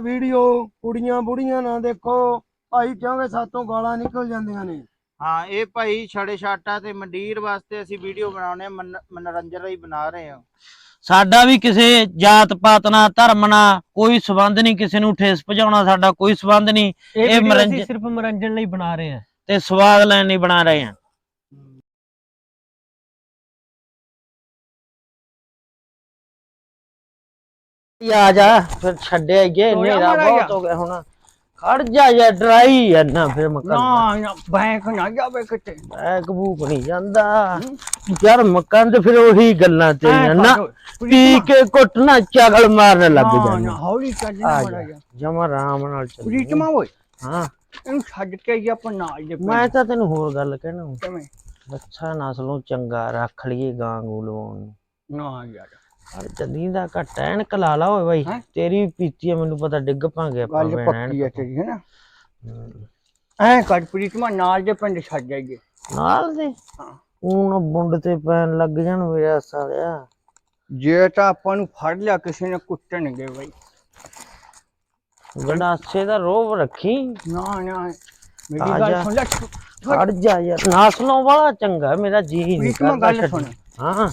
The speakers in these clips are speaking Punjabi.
ਵੀਡੀਓ ਕੁੜੀਆਂ ਬੁੜੀਆਂ ਨਾ ਦੇਖੋ। ਭਾਈ ਕਿਉਂਕਿ ਸਾਤੋਂ ਗਾਲਾਂ ਨਿਕਲ ਜਾਂਦੀਆਂ ਨੇ। ਹਾਂ ਇਹ ਭਾਈ ਛੜੇ ਛਾਟਾ ਤੇ ਮੰਡੀਰ ਵਾਸਤੇ ਅਸੀਂ ਵੀਡੀਓ ਬਣਾਉਣੇ ਮਨੋਰੰਜਨ ਲਈ ਬਣਾ ਰਹੇ ਹਾਂ। ਸਾਡਾ ਵੀ ਕਿਸੇ ਜਾਤ ਪਾਤ ਨਾਲ ਧਰਮ ਨਾਲ ਕੋਈ ਸਬੰਧ ਨਹੀਂ ਕਿਸੇ ਨੂੰ ਠੇਸ ਪਹੁੰਚਾਉਣਾ ਸਾਡਾ ਕੋਈ ਸਬੰਧ ਨਹੀਂ। ਇਹ ਮਨੋਰੰਜਨ- ਸਿਰਫ ਮਨੋਰੰਜਨ ਲਈ ਬਣਾ ਰਹੇ ਹਾਂ। ਤੇ ਸਵਾਦ ਲੈਣ ਲਈ ਬਣਾ ਰਹੇ ਹਾਂ। ਆ ਜਾ ਫਿਰ ਛੱਡਿਆ ਗਿਆ ਤੋੜਿਆ ਨੇਰਾ ਮਾੜਾ ਬਹੁਤ ਹੋ ਗਿਆ ਹੁਣ। ਖੜ ਜਾ ਯਾ ਡਰਾਈ ਆ ਨਾ ਫਿਰ ਮਕਰ ਨਾ ਨਾ ਬੈਂਕ ਨਾ ਜਾਵੇ ਕਿਤੇ। ਮੈਂ ਕਬੂਕ ਨਹੀਂ ਜਾਂਦਾ। ਯਾਰ ਮਕਾਨ ਤੇ ਫਿਰ ਉਹੀ ਗੱਲਾਂ ਤੇਰੀਆਂ ਨਾ ਪੀ ਕੇ ਕੁੱਟਣਾ ਚਗਲ ਮਾਰਨ ਲੱਗ ਜਾਂਦਾ ਨਾ ਹੌਲੀ ਚੱਲਣਾ ਜਾ ਜਮਾ ਆਰਾਮ ਨਾਲ ਚੱਲ ਪ੍ਰੀਤਮਾ ਓਏ। ਹਾਂ। ਇਹਨੂੰ ਛੱਡ ਕੇ ਹੀ ਆਪਾਂ ਨਾਲ ਦੇ ਮੈਂ ਤਾਂ ਤੈਨੂੰ ਹੋਰ ਗੱਲ ਕਹਿਣਾ। ਕਿਵੇਂ? ਅੱਛਾ ਨਸਲੋਂ ਚੰਗਾ ਰੱਖ ਲਈਏ ਗਾਂ ਗੂ ਲਵਾਉਣ ਨੂੰ। ਨਾ ਯਾਰ। ਜਦੀ ਦਾ ਘੱਟ ਐਨ ਕਲਾ ਲਾ ਓਏ ਬਾਈ। ਹੈਂ? ਤੇਰੀ ਪੀਤੀ ਆ ਮੈਨੂੰ ਪਤਾ ਡਿੱਗ ਪਾਂਗੇ ਆਪਾਂ ਗੱਲ ਭੈਣ ਪੱਕੀ ਹੈ ਐਨ। ਤੇਰੀ ਹੈ ਨਾ ਹੂੰ। ਐ ਕਰ ਪ੍ਰੀਤਮਾ ਨਾਲ ਦੇ ਪਿੰਡ ਛੱਡ ਜਾਈਏ। ਨਾਲ ਦੇ? ਹਾਂ। ਹੁਣ ਬੁੰਡ ਤੇ ਪੈਣ ਲੱਗ ਜਾਣ ਮੇਰਾ ਸਾਲਿਆ। ਜੇ ਤਾਂ ਆਪਾਂ ਨੂੰ ਫੜ ਲਿਆ ਕਿਸੇ ਨੇ ਕੁੱਟਣਗੇ ਬਈ। ਗੰਡਾਸੇ ਦਾ ਰੋਬ ਰੱਖੀ। ਨਾ ਨਾ ਆ ਮੇਰੀ ਜਾ। ਗੱਲ ਸੁਣ ਲੈ ਖੜ ਜਾ ਯਾਰ। ਨਸਲੋਂ ਵਾਲਾ ਚੰਗਾ ਮੇਰਾ ਜੀ ਨਹੀਂ ਪ੍ਰੀਤਮਾ ਕਰਦਾ ਗੱਲ ਛੱਡ ਸੁਣ। ਹਾਂ।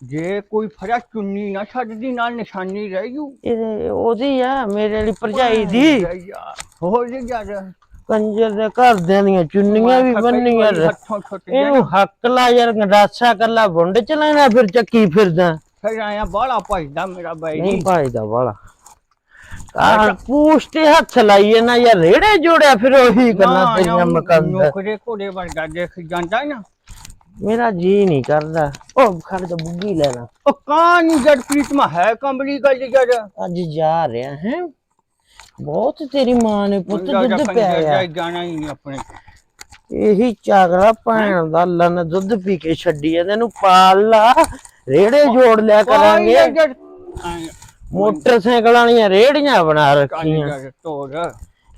ਜੇ ਕੋਈ ਫੜਿਆ ਚੁੰਨੀ ਨਾ ਛੱਡਦੀ ਨਾਲ ਨਿਸ਼ਾਨੀ ਰਹਿ ਜੂ। ਇਹ ਉਹਦੀ ਆ ਮੇਰੇ ਲਈ ਭਰਜਾਈ ਦੀ। ਯਾਰ ਹੋ ਜੇ ਯਾਰ। ਕੰਜਰ ਦੇ ਘਰਦਿਆਂ ਦੀਆਂ ਚੁੰਨੀਆਂ ਵੀ ਬੰਨੀਆਂ ਇਹਨੂੰ ਹੱਕ ਲਾ ਯਾਰ ਗੰਡਾਸਾ ਕੱਲਾ ਬੁੰਡ ਚ ਲੈਣਾ ਫਿਰ ਚੱਕੀ ਫਿਰਦਾ। ਫਿਰ ਆਇਆ ਬਾਹਲਾ ਭਜਦਾ ਮੇਰਾ ਬਾਈ ਨਹੀਂ ਜੀ ਭਾਈਦਾ ਵਾਲਾ ਆ ਪੂਛ ਤੇ ਹੱਥ ਲਾਈਏ ਨਾ ਯਾਰ ਰੇੜੇ ਜੋੜਿਆ ਫਿਰ ਉਹੀ ਗੱਲਾਂ ਤੇਰੀਆਂ ਮਕੰਦ। ਨੌਕਰੇ ਘੋੜੇ ਵਰਗਾ ਦੇਖ ਜਾਂਦਾ ਨਾ। ਮੇਰਾ ਜੀ ਨਹੀਂ ਕਰਦਾ। ਉਹ ਖੜ ਜਾ ਬੁੱਗੀ ਲੈਣਾ ਉਹ ਕਾਂ ਨਹੀਂ ਜੜ ਪ੍ਰੀਤਮਾ ਹੈ ਕੰਬਲੀ ਗੱਲ ਯਾਰ ਅੱਜ ਜਾ ਰਿਹਾ ਹੈ। ਬਹੁਤ ਤੇਰੀ ਮਾਂ ਨੇ ਪੁੱਤ ਦੁੱਧ ਪਿਆਇਆ। ਜਾਣਾ ਹੀ ਆਪਣੇ। ਇਹੀ ਚਾਗਲਾ ਭੈਣ ਦਾ ਲੰਨ ਦੁੱਧ ਪੀ ਕੇ ਛੱਡੀ ਐ ਤੈਨੂੰ ਪਾਲ ਲਾ। ਰੇੜੇ ਜੋੜ ਲਿਆ ਕਰਾਂਗੇ। ਮੋਟਰਸਾਈਕਲਾਂ ਵਾਲੀਆਂ ਰੇੜੀਆਂ ਬਣਾ ਰੱਖੀਆਂ।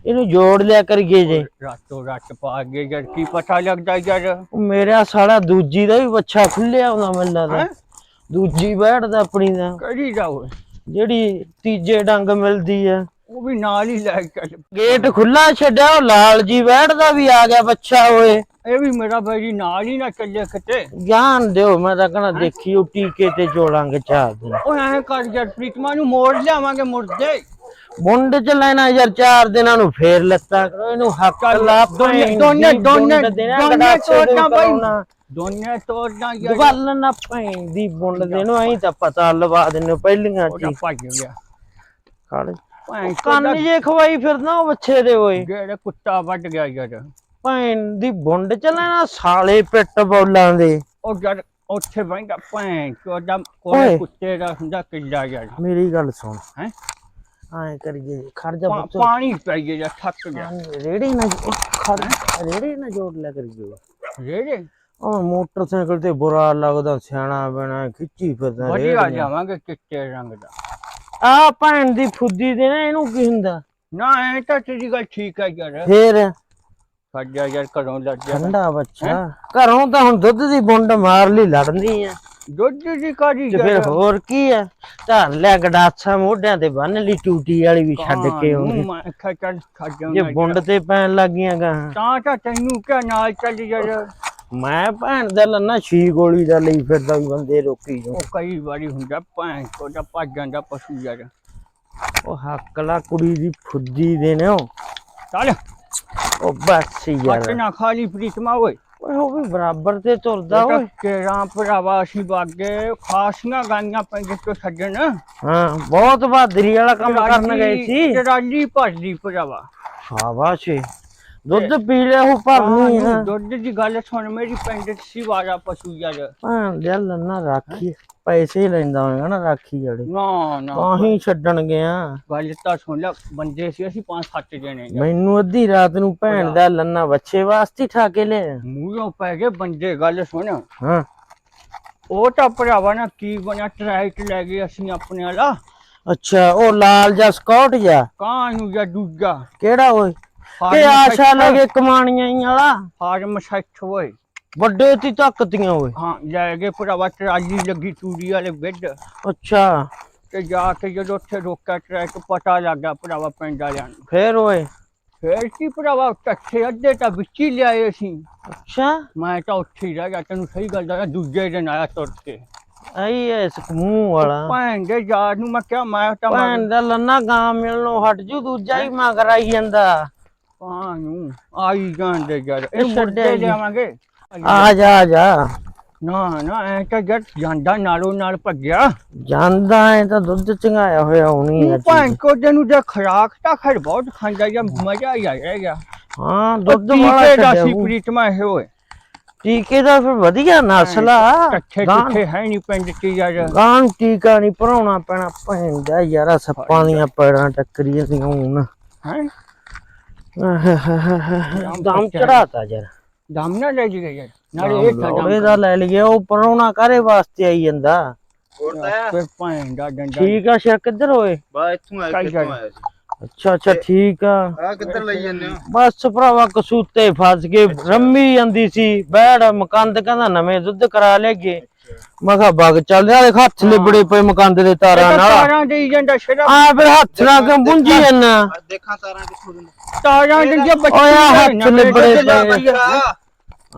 ਇਹਨੂੰ ਜੋੜ ਲਿਆ ਕਰੀਏ ਜੇ। ਰਾਤੋਂ ਰਾਤ ਪਾ ਗਏ ਜੜ ਕੀ ਪਤਾ ਲੱਗਦਾ ਯਾਰ ਉਹ ਮੇਰਾ ਸਾਲਾ ਦੂਜੀ ਦਾ ਵੀ ਬੱਚਾ ਖੁੱਲਿਆ ਹੁੰਦਾ ਮੈਨੂੰ ਲੱਗਦਾ ਹੈਂ? ਦੂਜੀ ਬੈਠਦਾ ਆਪਣੀ ਦਾ। ਕਰੀ ਜਾਓ ਜਿਹੜੀ ਤੀਜੇ ਡੰਗ ਮਿਲਦੀ ਆ। ਉਹ ਵੀ ਨਾਲ ਹੀ ਲੈ ਕੇ ਚੱਲ। ਗੇਟ ਖੁੱਲਾ ਛੱਡਿਆ ਉਹ ਲਾਲ ਜੀ ਬੈਠਦਾ ਵੀ ਆ ਗਿਆ ਬੱਚਾ ਓਏ। ਇਹ ਵੀ ਮੇਰਾ ਬਾਈ ਨਾਲ ਹੀ ਨਾ ਚੱਲੇ ਕਿਤੇ। ਗਿਆਨ ਦਿਓ ਮੈਂ ਤਾਂ ਕਹਣਾ ਦੇਖੀ ਉਹ ਟੀਕੇ ਤੇ ਜੋੜਾਂਗੇ ਚਾਰ ਦਿਨ ਉਹ ਐਂ ਕਰ ਜੜ ਪ੍ਰੀਤਮਾ ਨੂੰ ਮੋੜ ਲਿਆਵਾਂਗੇ ਮੁਰਦੇ। ਮੁੰਡ ਚ ਲੈਣਾ ਯਾਰ ਚਾਰ ਦਿਨਾਂ ਨੂੰ ਫੇਰ ਲੱਤਾਂ ਕਰੋ ਇਹਨੂੰ ਹੱਕ ਲਾ ਦੋਨੇ- ਦੋਨੇ- ਦੋਨੇ- ਦੋਨੇ ਤੋੜਨਾ ਬਾਈ। ਦੋਨੇ ਤੋੜਨਾ ਯਾਰ। ਗੱਲ ਨਾ ਭੈਣ ਦੀ ਬੁੰਡ ਦੇ ਨੂੰ ਐਂ ਤਾਂ ਪਤਾ ਲਵਾ ਦਿੰਨੇ ਪਹਿਲੀਆਂ ਚ ਭੱਜ ਗਿਆ। ਭੈਣ ਕੰਨ ਜੇ ਖਵਾਈ ਫਿਰਦਾ ਉਹ ਬੱਚੇ ਦੇ ਓਏ। ਜਿਹੜੇ ਕੁੱਤਾ ਵੱਢ ਗਿਆ ਯਾਰ। ਭੈਣ ਦੀ ਬੁੰਡ ਚ ਲੈਣਾ ਸਾਲੇ ਪਿੱਟ ਬੋਲਾਂ ਦੇ। ਉਹ ਜਦ ਉੱਥੇ ਬੈਂਦਾ ਭੈਣ ਚੋਦਾ। ਕੋਲੇ ਕੁੱਤੇ ਦਾ ਹੁੰਦਾ ਕਿੱਲਾ ਯਾਰ। ਮੇਰੀ ਗੱਲ ਸੁਣ। ਹੈਂ? ਐਂ ਕਰੀਏ ਖੜ ਜਾ ਪਾ- ਬੱਚ। ਪਾਣੀ ਪੈ ਗਿਆ ਥੱਕ ਗਿਆ। ਰੇੜੀ ਨਾ ਖੜ ਰੇੜੀ ਨਾ ਜੋੜ ਲਿਆ ਕਰੀਏ। ਰੇੜੇ? ਉਹ ਮੋਟਰਸਾਈਕਲ ਤੇ ਬੁਰਾ ਲੱਗਦਾ ਸਿਆਣਾ ਬਣਾ ਖਿੱਚੀ ਫਿਰਦਾ ਵਧੀਆ ਰੇੜੀਆਂ। ਜਾਵਾਂਗੇ ਚਿੱਟੇ ਰੰਗ ਦਾ। ਆ ਭੈਣ ਦੀ ਫੁੱਦੀ ਦੇ ਨਾ ਇਹਨੂੰ ਕੀ ਹੁੰਦਾ? ਨਾ ਐ ਤਾਂ ਤੇਰੀ ਗੱਲ ਠੀਕ ਹੈ ਯਾਰ। ਫੇਰ? ਸਾਡਾ ਯਾਰ ਘਰੋਂ ਗਿਆ। ਠੰਡਾ ਬੱਚਾ। ਘਰੋਂ ਤਾਂ ਹੁਣ ਦੁੱਧ ਦੀ ਬੁੰਡ ਮਾਰ ਲਈ ਲੜਨੀ ਆ। ਦੁੱਧ ਦੀ ਕਾਦੀ ਤੇ ਫਿਰ ਹੋਰ ਕੀ ਆ? ਧਰ ਲਿਆ ਗਡਾਸਾ ਮੋਢਿਆਂ ਤੇ ਬੰਨ ਲਈ ਟੂਟੀ ਵਾਲੀ ਵੀ ਛੱਡ ਕੇ ਆਉਂਦੀ ਮੈਂ ਅੱਖਾਂ ਚੱਲ ਖਾ ਜੇ ਜਾਵਾਂਗਾ ਬੁੰਡ ਤੇ ਪੈਣ ਲੱਗੀਆਂ ਗਾ। ਤਾਂ ਤਾਂ ਤੈਨੂੰ ਕਿਆ ਨਾਲ ਚੱਲ ਯਾਰ ਮੈਂ ਭੈਣ ਦਾ ਲੰਨਾ ਛੀ ਗੋਲੀ ਦਾ ਲਈ ਫਿਰਦਾ ਵੀ ਬੰਦੇ ਰੋਕੀ ਜੋ ਉਹ ਕਈ ਵਾਰੀ ਹੁੰਦਾ ਭੈਣ ਕੋਦਾ ਭੱਜ ਜਾਂਦਾ ਪਸ਼ੂ ਯਾਰ ਉਹ ਹੱਕ ਲਾ ਕੁੜੀ ਦੀ ਫੁੱਦੀ ਦੇ ਨੇ ਉਹ ਚੱਲ। ਉਹ ਬਸ ਯਾਰ। ਹੱਟ ਨਾ ਖਾਲੀ ਪ੍ਰੀਤਮਾ ਓਏ। ਓਏ ਉਹ ਵੀ ਬਰਾਬਰ ਤੇ ਤੁਰਦਾ ਓਏ। ਤੇਰਾ ਭਰਾਵਾ ਅਸੀਂ ਬਾਗੇ ਖਾਸੀਆਂ ਗਾਈਆਂ ਪੈਂਦੇ ਤੋਂ ਛੱਡਣ ਹਾਂ ਬਹੁਤ ਬਹਾਦਰੀ ਵਾਲਾ ਕੰਮ ਕਰਨ ਗਏ ਸੀ। ਟਰਾਲੀ ਭਰਦੀ ਭਰਾਵਾ। ਸ਼ਾਬਾਸ਼ ਏ। ਦੁੱਧ ਪੀ ਲਿਆ ਉਹ ਭਰਨੀ ਆਹ, ਦੁੱਧ ਦੀ ਗੱਲ ਸੁਣ ਮੇਰੀ ਪਿੰਡ ਚ ਸੀ ਵਾਲਾ ਪਸ਼ੂ ਯਾਰ। ਭੈਣ ਦੇ ਲੰਨਾ ਰਾਖੀ ਪੈਸੇ ਹੀ ਲੈਂਦਾ ਹੋਏਗਾ ਨਾ ਰਾਖੀ ਵਾਲੇ। ਨਾ ਨਾ। ਤਾਂ ਹੀ ਛੱਡਣ ਗਿਆ। ਗੱਲ ਤਾਂ ਸੁਣ ਲੈ ਬੰਦੇ ਸੀ ਅਸੀਂ ਪੰਜ ਸੱਤ ਜਣੇ। ਮੈਨੂੰ ਅੱਧੀ ਰਾਤ ਨੂੰ ਭੈਣ ਦਾ ਲੰਨਾ ਬੱਚੇ ਵਾਸਤੇ ਠਾ ਕੇ ਲੈ ਮੂੰਹੋਂ ਪੈ ਗਏ ਬੰਦੇ ਗੱਲ ਸੁਣ। ਹਾਂ। ਉਹ ਤਾਂ ਭਰਾਵਾ ਨਾ ਕੀ ਬਣਾ ਟਰੈਕਟ ਲੈ ਗਏ ਅਸੀਂ ਆਪਣੇ ਵਾਲਾ। ਅੱਛਾ ਉਹ ਲਾਲ ਜਾਂ ਸਕਾਟ ਜਾਂ ਕਾਂ ਨੂੰ ਜਾਂ ਦੂਜਾ? ਕਿਹੜਾ ਓਏ? ਤੇ ਫਾਰਮ ਆਸ਼ਾ ਲਗੇ ਕਮਾਣੀਆਂ ਹੀ ਵਾਲਾ। ਫਾਰਮ ਸੈੱਟ ਹੋਏ। ਵੱਡੇ ਤੀ ਧੱਕਤੀਆਂ ਓਏ। ਹਾਂ ਲੈ ਗਏ ਭਰਾਵਾ ਟਰਾਲੀ ਲੱਗੀ ਤੂੜੀ ਵਾਲੇ ਬੈੱਡ ਅੱਛਾ। ਤੇ ਜਾ ਕੇ ਜਦੋਂ ਉੱਥੇ ਰੋਕਿਆ ਟਰੈਕ ਪਤਾ ਲੱਗ ਭਰਾਵਾ ਪਿੰਡ ਵਾਲਿਆਂ ਨੂੰ। ਫੇਰ ਓਏ। ਫੇਰ ਕੀ ਭਰਾਵਾ ਟੱਠੇ ਅੱਧੇ ਤਾਂ ਵਿੱਚ ਹੀ ਲਿਆਏ ਸੀ ਅੱਛਾ। ਮੈਂ ਤਾਂ ਉੱਥੇ ਹੀ ਰਹਿ ਗਿਆ ਤੈਨੂੰ ਸਹੀ ਗੱਲ ਦੱਸਾਂ ਦੂਜੇ ਦਿਨ ਆਇਆ ਤੁਰ ਕੇ। ਆਈ ਐਸ ਮੂੰਹ ਵਾਲਾ। ਭੈਣ ਦੇ ਯਾਰ ਨੂੰ ਮੈਂ ਕਿਹਾ ਮੈਂ ਤਾਂ ਭੈਣ ਦਾ ਲੰਨਾ ਗਾਂ ਮਿਲਣੋਂ ਹਟ ਜੂ ਦੂਜਾ ਹੀ ਮਗਰ ਆਈ ਜਾਂਦਾ। ਪਾਂ ਨੂੰ ਆਈ ਜਾਂਦੇ ਯਾਰ ਇਹ ਛੱਡਿਆ ਮੁੱਦੇ ਜੀ। ਲਿਆਵਾਂਗੇ। ਆ ਜਾ ਆ ਜਾ। ਨਾ ਨਾ ਐ ਤਾਂ ਜੱਟ ਜਾਂਦਾ ਨਾਲੋਂ ਨਾਲ ਭੱਜਿਆ। ਜਾਂਦਾ ਐ ਤਾਂ ਦੁੱਧ ਚੰਗਾਇਆ ਹੋਇਆ ਹੋਣੀ ਤੂੰ ਆ ਭੈਣ ਕੋ ਤੈਨੂੰ ਜੇ ਖਰਾਕ ਤਾਂ ਖੈਰ ਬਹੁਤ ਖਾਂਦਾ ਜਾਂ ਮਜ਼ਾ ਹੀ ਆ ਗਿਆ ਹਾਂ ਦੁੱਧ ਦੁੱਧ ਵਾਲਾ ਵਾਲਾ ਛੱਡਿਆ ਸੀ ਹੋਊ। ਪ੍ਰੀਤਮਾ ਇਹ ਹੋਏ ਟੀਕੇ ਦਾ ਫਿਰ ਵਧੀਆ ਨਸਲ। ਹੈ ਨਹੀਂ ਪਿੰਡ ਚ ਯਾਰ। ਗਾਂ ਟੀਕਾ ਨਹੀਂ ਭਰਾਉਣਾ ਪੈਣਾ। ਭੈਣ ਦਾ ਯਾਰਾ ਸੱਪਾਂ ਦੀਆਂ ਪੈੜਾਂ ਟੱਕਰੀ ਜਾਂਦੀਆਂ ਹੁਣ। ਹੈ? ਦਮ ਚੜਾਤਾ ਯਾਰ। ਦਮ ਨਾ ਲੈ ਜੀ ਯਾਰ। ਨਾਲੇ ਇਹ ਲੋੜੇ ਦਾ ਲੈ ਲਈਏ ਉਹ ਭਰਾਉਣਾ ਕਾਰੇ ਵਾਸਤੇ ਆਈ ਜਾਂਦਾ? ਫਿਰ ਦਾ ਡੰਡਾ ਠੀਕ ਆ ਸ਼ਰ ਕਿੱਧਰ ਹੋਏ? ਬਾ ਇੱਥੋਂ ਆਇਆ ਕਿੱਥੋਂ। ਆਇਆ ਸੀ? ਅੱਛਾ ਅੱਛਾ ਠੀਕ ਆ। ਆ ਕਿੱਧਰ ਲਈ ਜਾਂਦੇ ਹੋ? ਬਸ ਭਰਾਵਾ ਕਸੂਤੇ ਫਸ ਗਏ ਰੰਮੀ ਜਾਂਦੀ ਸੀ ਬੈੜ ਮਕੰਦ ਕਹਿੰਦਾ ਨਵੇਂ ਦੁੱਧ ਕਰਾ ਲੈਗੇ ਮੈਂ ਕਿਹਾ ਬਗ ਚੱਲ ਰਿਹਾ ਦੇਖ ਹੱਥ ਲਿਬੜੇ ਪਏ ਮਕੰਦ ਦੇ ਤਾਰਾਂ ਨਾਲ। ਤਾਰਾਂ ਦੇਈ ਜਾਂਦਾ ਸ਼ਰਾ ਆ ਫਿਰ ਹੱਥ ਨਾਲ ਕਿਉਂ ਪੁੰਜੀ ਆ ਦੇਖਾਂ। ਤਾਰਾਂ ਕਿੱਥੋਂ ਦਿੰਦੇ। ਤਾਰਾਂ ਦਿੰਦੀਆਂ ਬੱਚੇ ਓਏ ਆਹ ਹੱਥ ਲਿਬੜੇ ਪਏ। ਅੱਛਾ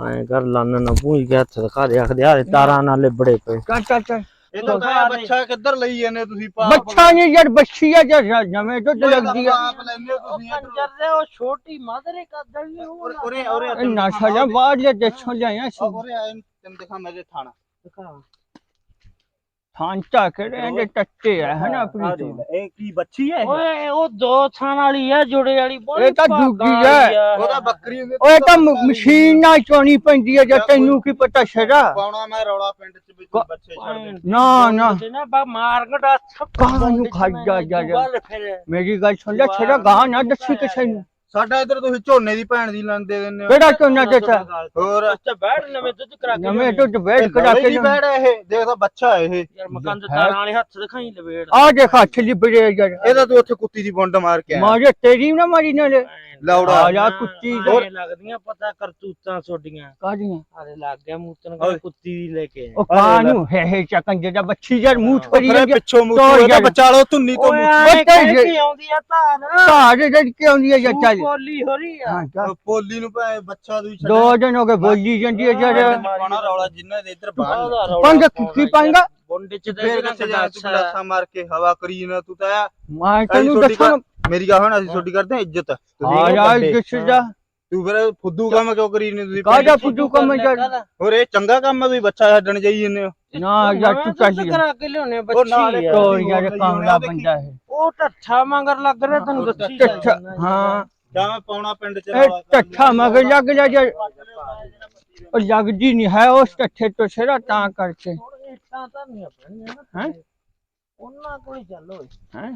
ਐਂ ਕਰ ਲੰਨ ਨਾ ਪੂੰਝ ਕੇ ਹੱਥ ਦਿਖਾ ਦੇ ਆਖਦੇ ਆ ਤਾਰਾਂ ਨਾਲ ਲਿਬੜੇ ਪਏ। ਚੱਲ ਚੱਲ ਚੱਲ। ਇਹ ਤਾਂ ਬੱਚਾ ਕਿੱਧਰ ਲਈ ਜਾਂਦੇ ਤੁਸੀਂ ਪਾਪ ਬੱਚਾ ਨਹੀਂ ਯਾਰ ਬੱਚੀ ਆ ਜਾਂ ਨਵੇਂ ਦੁੱਧ ਲੱਗਦੀ ਆ। ਆਪ ਹੋ ਤੁਸੀਂ। ਕੰਜਰ ਉਹ ਛੋਟੀ ਮਾਦਰੇ ਕਰਦਾ ਵੀ ਉਰੇ ਉਰੇ ਉਰੇ ਇਹ ਨਾਸ਼ਾ ਜਾਂ ਬਾਹਰ ਦੇ ਦੇਸ਼ੋਂ ਲਿਆਇਆ ਸੀ ਉਰੇ ਆਏ ਨੂੰ ਤੈਨੂੰ ਦਿਖਾ ਮੇਰੇ ਥਾਣਾ। ਥਾਂਚਾ ਕਿਹੜੇ ਇਹਦੇ ਟੱਟੇ ਆ ਹਨਾ ਪ੍ਰੀਤਮ ਇਹ ਕੀ ਬੱਚੀ ਹੈ ਓਏ ਉਹ ਦੋ ਥਾਂ ਵਾਲੀ ਆ ਜੁੜੇ ਵਾਲੀ ਬੜੀ ਇਹ ਤਾਂ ਆ। ਆ। ਉਹਦਾ ਬੱਕਰੀ ਹੁੰਦੀ ਓਏ ਤਾਂ ਮਸ਼ੀਨ ਨਾਲ ਚੋਣੀ ਪੈਂਦੀ ਆ ਜਾਂ ਤੈਨੂੰ ਕੀ ਪਤਾ ਸ਼ਰਾ ਪਾਉਣਾ ਮੈਂ ਰੌਲਾ ਪਿੰਡ ਚ ਵੀ ਤੂੰ ਬੱਚੇ ਛੱਡ ਦੇ। ਨਾ ਨਾ। ਤੇ ਨਾ ਬਾ ਮਾਰਗੜਾ ਗਾਂ ਨੂੰ ਖਾ ਜਾ ਜਾ ਜਾ। ਮੇਰੀ ਗੱਲ ਸੁਣ ਲੈ ਛੜਾ ਗਾਂ ਨਾ ਦੱਸੀ ਕਿਸੇ ਨੂੰ। ਸਾਡਾ ਇੱਧਰ ਤੁਸੀਂ ਝੋਨੇ ਦੀ ਭੈਣ ਦੀ ਲੰਨ ਦੇ ਦਿੰਦੇ ਹੋ। ਕਿਹੜਾ ਚੋਣਾ ਦਿੱਤਾ ਹੋਰ। ਅੱਛਾ ਬੈਠ ਨਵੇਂ ਦੁੱਧ ਕਰਾ ਕੇ ਨਵੇਂ ਦੁੱਧ ਵੇਚ ਕਰਾ ਕੇ ਬੈੜ ਇਹ ਦੇਖ ਤਾਂ ਬੱਚਾ ਇਹ। ਯਾਰ ਮਕੰਦ ਤਾਰਾਂ ਵਾਲੇ ਹੱਥ ਦਿਖਾਈ ਲਵੇੜ। ਆ ਦੇਖ ਹੱਥ ਲਿਬੜੇ ਯਾਰ। ਇਹਦਾ ਤੂੰ ਉੱਥੇ ਕੁੱਤੀ ਦੀ ਬੁੰਡ ਮਾਰ ਕੇ ਮਾਰੇ ਤੇਰੀ ਨਾ ਮਾਰੀ ਨਾਲੇ। ਲੌੜਾ। ਆ ਜਾ ਕੁੱਤੀ ਦੇ। ਲੱਗਦੀਆਂ ਪਤਾ ਕਰਤੂਤਾਂ ਛੋਡੀਆਂ ਕਾਦੀਆਂ ਅਰੇ ਲੱਗ ਗਿਆ ਮੂਤਨ। ਕੁੱਤੀ ਦੀ ਲੈ ਕੇ ਉਹ ਕਾਂ ਨੂੰ? ਹੈ ਹੈ ਚੱਕਨ ਜਿਹੜਾ ਬੱਚੀ ਯਾਰ ਮੂੰਹ ਫਰੀ ਫਿਰ ਜਾਂਦੀ ਪਿੱਛੋਂ ਮੂੰਹ ਯਾਰ। ਬਚਾਲੋ ਧੁੰਨੀ ਤੋਂ ਮੂੰਹ। ਆਏ ਬੱਚਾ ਕਹਿ ਹੀ- ਕੇ ਆਉਂਦੀ ਆ ਧਾਰ? ਘਾੜੇ ਜੜ ਕੇ ਆਉਂਦੀ ਹੈ ਜਾਂ ਚੱਲ। ਬੋਲੀ। ਹੋ ਰਹੀ ਆ। ਹਾਂ ਚੱਲ। ਪੋਲੀ ਨੂੰ ਭੈ ਬੱਚਾ ਦੂਈ ਦੋ ਦਿਨ ਹੋ ਗਏ ਬੋਲੀ ਜਾਂਦੀ ਹੈ ਯਾਰ ਪਾਣਾ ਰੌਲਾ ਜਿੰਨਾ ਦੇ ਇੱਧਰ ਬਾਹਰ ਪੰਜ ਕੀ ਪਾਏਗਾ ਬੁੰਡੇ ਚ ਦੇ ਫੇਰ ਕਿੱਥੇ ਜਾ ਤੂੰ ਗਲਾਸਾ ਮਾਰ ਕੇ ਹਵਾ ਕਰੀ ਨਾ ਤੂੰ ਤਾਂ। ਮੈਂ ਅਸੀਂ ਤੈਨੂੰ ਤੁਹਾਡੀ ਦੱਸਾਂ ਮੇਰੀ ਗੱਲ ਹੁਣ ਅਸੀਂ ਤੁਹਾਡੀ ਕਰਦੇ ਹਾਂ ਇੱਜ਼ਤ। ਤੁਸੀਂ ਆ ਉਹ ਯਾਰ ਵੱਡੇ। ਜਿਸ ਦਾ ਤੂੰ ਫਿਰ ਫੁੱਦੂ ਕੰਮ ਕਿਉਂ ਕਰੀ ਨਹੀਂ ਤੁਸੀਂ ਕਾਹਦਾ ਫੁੱਦੂ ਕੰਮ ਯਾਰ? ਹੋਰ ਇਹ ਚੰਗਾ ਕੰਮ ਹੈ ਤੁਸੀਂ ਬੱਚਾ ਛੱਡਣ ਜਾਈ ਜੰਨੇ ਹੋ। ਨਾ ਯਾਰ ਤੂੰ ਚਾਹੀਏ ਕਰਾ ਕੇ ਲਿਆਉਣੇ ਬੱਚੀ ਆ। ਤੋਰ ਯਾਰ ਕਾਮਲਾ ਬੰਦਾ ਹੈ ਉਹ ਟੱਠਾ ਮੰਗਰ ਲੱਗ ਰਿਹਾ ਤੈਨੂੰ ਦੱਸੀ ਟੱਠਾ ਹਾਂ। ਜਾਂ ਮੈਂ ਪਾਉਣਾ ਪਿੰਡ ਚ ਇਹ ਰੌਲਾ ਕਰ ਟੱਠਾ ਮਗਰ ਲੱਗ ਜਾ ਯਾਰ ਉਹ ਲੱਗਦੀ ਨਹੀਂ ਹੈ ਉਸ ਟੱਠੇ ਤੋਂ ਸਿਰਾ ਤਾਂ ਕਰਕੇ। ਇੱਟਾਂ ਤਾਂ ਨਹੀਂ ਆਪਣੀਆਂ ਨਾ ਹੈਂ? ਉਹਨਾਂ ਕੋਲ ਹੀ ਚੱਲ ਓਏ। ਹੈਂ?